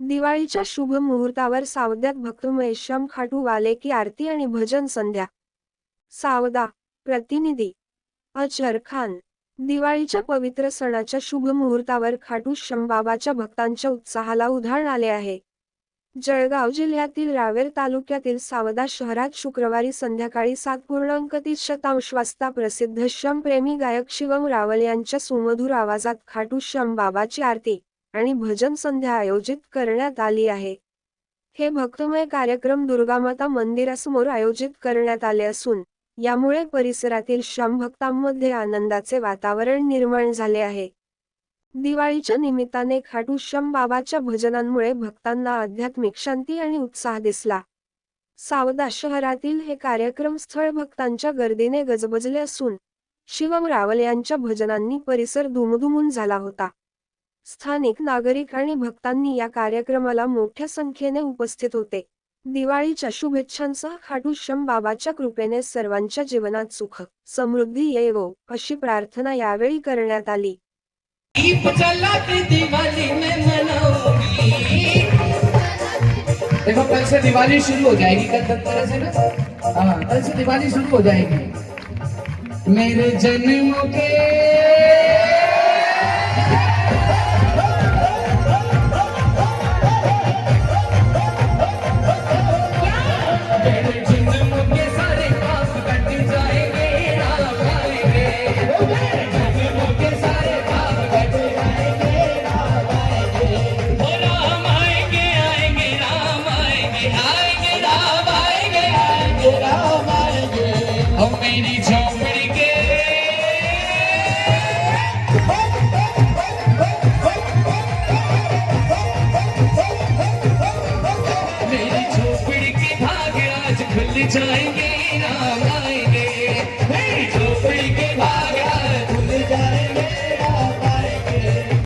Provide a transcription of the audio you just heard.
दिवाळीच्या शुभ मुहूर्तावर सावद्यात भक्तमय श्याम खाटू वाले की आरती आणि भजन संध्या. सावदा प्रतिनिधी अचरखान दिवाळीच्या पवित्र सणाच्या शुभ मुहूर्तावर खाटू शंबाबाच्या भक्तांच्या उत्साहाला उधाण आले आहे. जळगाव जिल्ह्यातील रावेर तालुक्यातील सावदा शहरात शुक्रवारी संध्याकाळी सात पूर्णांक तीस शतांश वाजता प्रसिद्ध शमप्रेमी गायक शिवम रावल यांच्या सुमधुर आवाजात खाटू बाबाची आरती. आणि भजन संध्या आयोजित करण्यात आली आहे. हे भक्तमय कार्यक्रम दुर्गामाता मंदिरासमोर आयोजित करण्यात आले असून यामुळे परिसरातील श्याम भक्तांमध्ये आनंदाचे वातावरण निर्माण झाले आहे. दिवाळीच्या निमित्ताने खाटू श्याम बाबाच्या भजनांमुळे भक्तांना आध्यात्मिक शांती आणि उत्साह दिसला. सावदा शहरातील हे कार्यक्रम स्थळ भक्तांच्या गर्दीने गजबजले असून शिवम रावल यांच्या भजनांनी परिसर धुमधुमून झाला होता. स्थानिक नागरिक आणि भक्तांनी या कार्यक्रमाला मोठ्या संख्येने उपस्थित होते. दिवाळीच्या शुभेच्छांसह खाटू श्याम बाबाच्या कृपेने सर्वांच्या जीवनात सुख समृद्धी येवो अशी प्रार्थना यावेळी करण्यात आली. देखो कल से दिवाली शुरू हो जाएगी कल तक तरह से ना? हाँ कल से दिवाली शुरू हो जाएगी। मेरे जन्म के आएंगे ओ मेरी झोपड़ी के मेरी झोपड़ी के भाग आज खुल जाएंगे